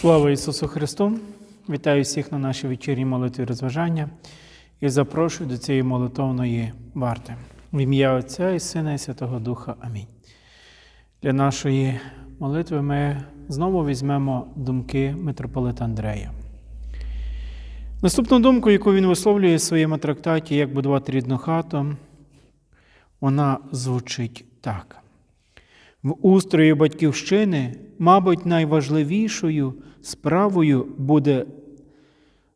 Слава Ісусу Христу! Вітаю всіх на нашій вечірній молитві розважання і запрошую до цієї молитовної варти. В ім'я Отця і Сина і Святого Духа. Амінь. Для нашої молитви ми знову візьмемо думки митрополита Андрея. Наступну думку, яку він висловлює в своєму трактаті Як будувати рідну хату, вона звучить так. В устрої батьківщини, мабуть, найважливішою справою буде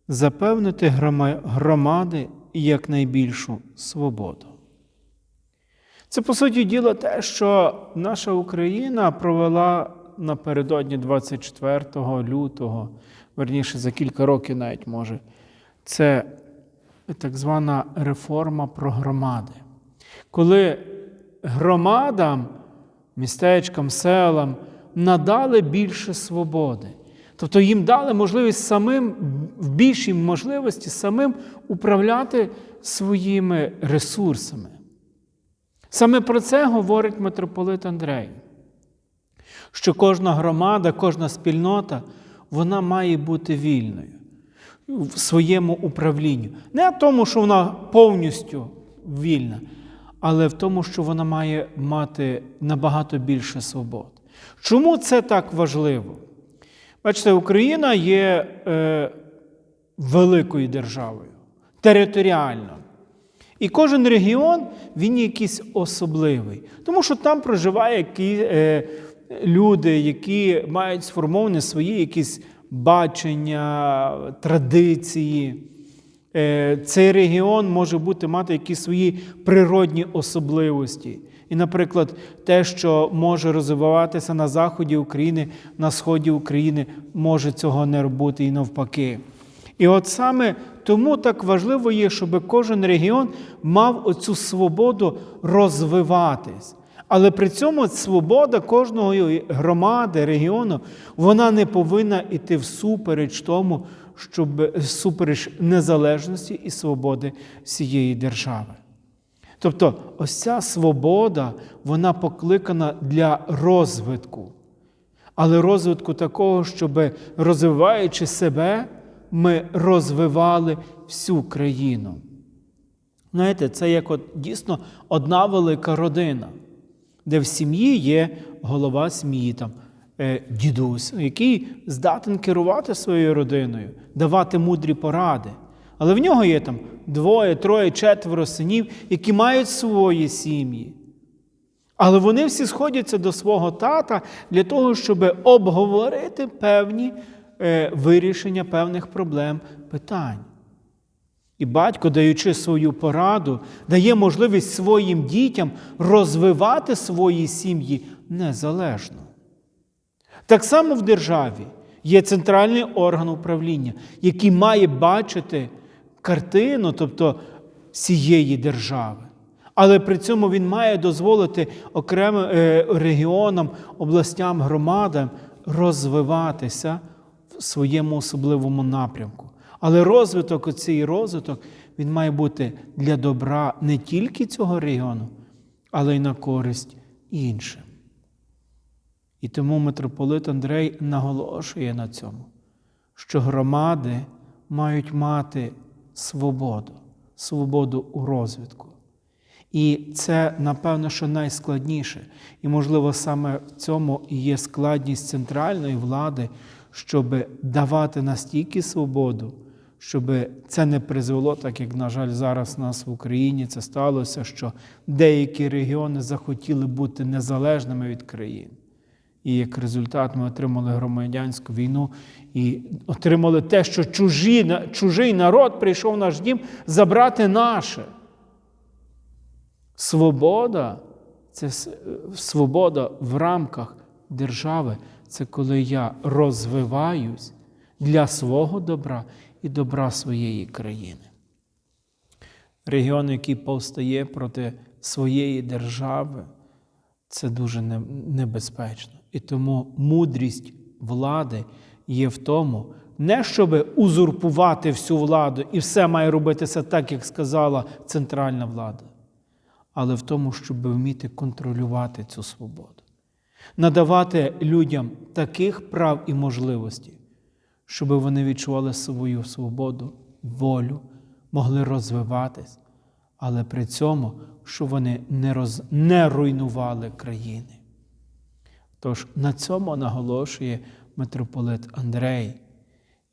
запевнити грома- громади якнайбільшу свободу. Це, по суті діла, те, що наша Україна провела напередодні 24 лютого, верніше за кілька років навіть може. Це так звана реформа про громади. Коли громадам містечкам, селам надали більше свободи. Тобто їм дали можливість самим, в більшій можливості самим управляти своїми ресурсами. Саме про це говорить митрополит Андрей, що кожна громада, кожна спільнота, вона має бути вільною в своєму управлінні. Не тому, що вона повністю вільна, але в тому, що вона має мати набагато більше свобод. Чому це так важливо? Бачите, Україна є е, великою державою, територіально. І кожен регіон він якийсь особливий, тому що там проживають які, е, люди, які мають сформовані свої якісь бачення, традиції. Е, цей регіон може бути мати якісь свої природні особливості. І, наприклад, те, що може розвиватися на заході України, на сході України, може цього не робити і навпаки. І от саме тому так важливо є, щоб кожен регіон мав оцю свободу розвиватись. Але при цьому свобода кожної громади, регіону, вона не повинна йти всупереч тому, щоб всупереч незалежності і свободи всієї держави. Тобто, ось ця свобода, вона покликана для розвитку. Але розвитку такого, щоб розвиваючи себе, ми розвивали всю країну. Знаєте, це як от дійсно одна велика родина, де в сім'ї є голова сім'ї, там, дідусь, який здатен керувати своєю родиною, давати мудрі поради. Але в нього є там двоє, троє, четверо синів, які мають свої сім'ї. Але вони всі сходяться до свого тата для того, щоб обговорити певні е, вирішення певних проблем, питань. І батько, даючи свою пораду, дає можливість своїм дітям розвивати свої сім'ї незалежно. Так само в державі є центральний орган управління, який має бачити картину, тобто всієї держави. Але при цьому він має дозволити окремим е, регіонам, областям, громадам розвиватися в своєму особливому напрямку. Але розвиток, оцей розвиток, він має бути для добра не тільки цього регіону, але й на користь іншим. І тому митрополит Андрей наголошує на цьому, що громади мають мати свободу, свободу у розвитку. І це, напевно, що найскладніше. І, можливо, саме в цьому і є складність центральної влади, щоб давати настільки свободу, щоб це не призвело, так як, на жаль, зараз у нас в Україні це сталося, що деякі регіони захотіли бути незалежними від країн. І як результат ми отримали громадянську війну і отримали те, що чужі, чужий народ прийшов в наш дім забрати наше. Свобода це свобода в рамках держави. Це коли я розвиваюсь для свого добра і добра своєї країни. Регіон, який повстає проти своєї держави, це дуже небезпечно. І тому мудрість влади є в тому, не щоб узурпувати всю владу і все має робитися так, як сказала центральна влада, але в тому, щоб вміти контролювати цю свободу, надавати людям таких прав і можливостей, щоб вони відчували свою свободу, волю, могли розвиватись, але при цьому, щоб вони не, роз... не руйнували країни. Тож на цьому наголошує митрополит Андрей.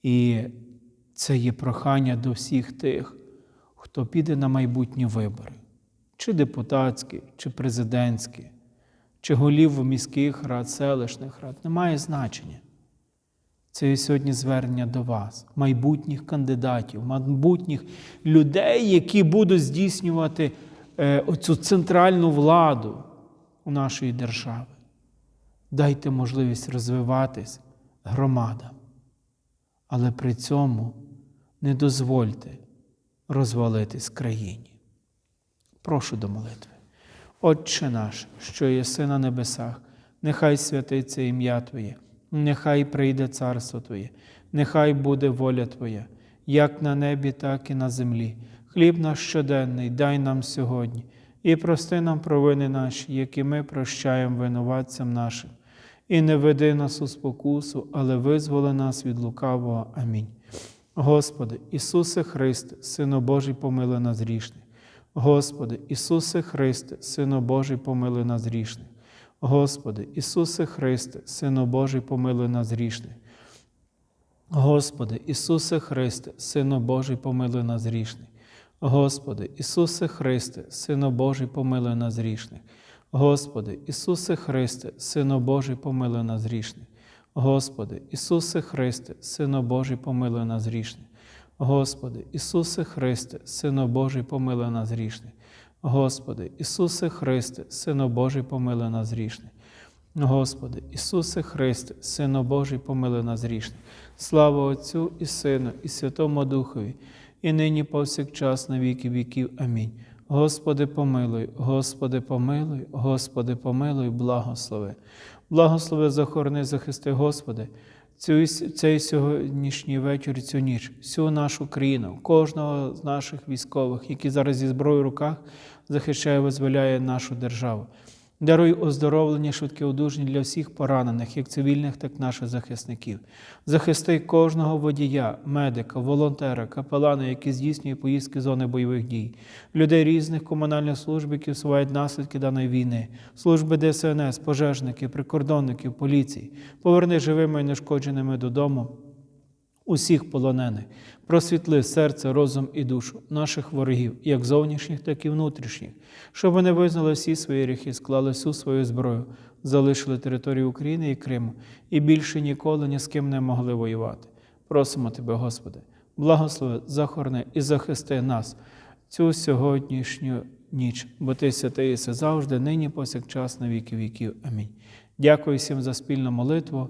І це є прохання до всіх тих, хто піде на майбутні вибори, чи депутатські, чи президентські, чи голів міських рад, селищних рад, немає значення. Це є сьогодні звернення до вас, майбутніх кандидатів, майбутніх людей, які будуть здійснювати е, оцю центральну владу у нашої держави. Дайте можливість розвиватись громадам, але при цьому не дозвольте розвалитись країні. Прошу до молитви. Отче наш, що єси на небесах, нехай святиться ім'я Твоє, нехай прийде царство Твоє, нехай буде воля Твоя, як на небі, так і на землі. Хліб наш щоденний дай нам сьогодні, і прости нам провини наші, які ми прощаємо винуватцям нашим. І не веди нас у спокусу, але визволи нас від лукавого. Амінь. Господи, Ісусе Христе, Сину Божий, помилуй нас грішних. Господи, Ісусе Христе, Сину Божий, помилуй нас грішних. Господи, Ісусе Христе, Сину Божий, помилуй нас грішних. Господи, Ісусе Христе, Сину Божий, помилуй нас грішних. Господи, Ісусе Христе, Сину Божий, помилуй нас грішних. Господи, Ісусе Христе, Сину Божий, помилуй нас грішних. Господи, Ісусе Христе, Сину Божий, помилуй нас грішних. Господи, Ісусе Христе, Сину Божий, помилуй нас грішних. Господи, Ісусе Христе, Сину Божий, помилуй нас грішних. Господи, Ісусе Христе, Сину Божий, помилуй нас грішних. Слава Отцю і Сину, і Святому Духові, і нині повсякчас на віки віків. Амінь. Господи, помилуй, Господи, помилуй, Господи, помилуй, благослови. Благослови, захорони, захисти, Господи, цю, цей сьогоднішній вечір, цю ніч, всю нашу країну, кожного з наших військових, які зараз зі зброєю в руках захищає, визволяє нашу державу. Даруй оздоровлення, швидке одужання для всіх поранених, як цивільних, так і наших захисників. Захисти кожного водія, медика, волонтера, капелана, які здійснює поїздки зони бойових дій, людей різних комунальних служб, які всувають наслідки даної війни, служби ДСНС, пожежників, прикордонників, поліції. Поверни живими і нешкодженими додому усіх полонених, просвітли серце, розум і душу наших ворогів, як зовнішніх, так і внутрішніх, щоб вони визнали всі свої гріхи, склали всю свою зброю, залишили територію України і Криму і більше ніколи ні з ким не могли воювати. Просимо Тебе, Господи, благослови, захорони і захисти нас цю сьогоднішню ніч, бо Ти святий завжди, нині повсякчас на віки віків. Амінь. Дякую всім за спільну молитву.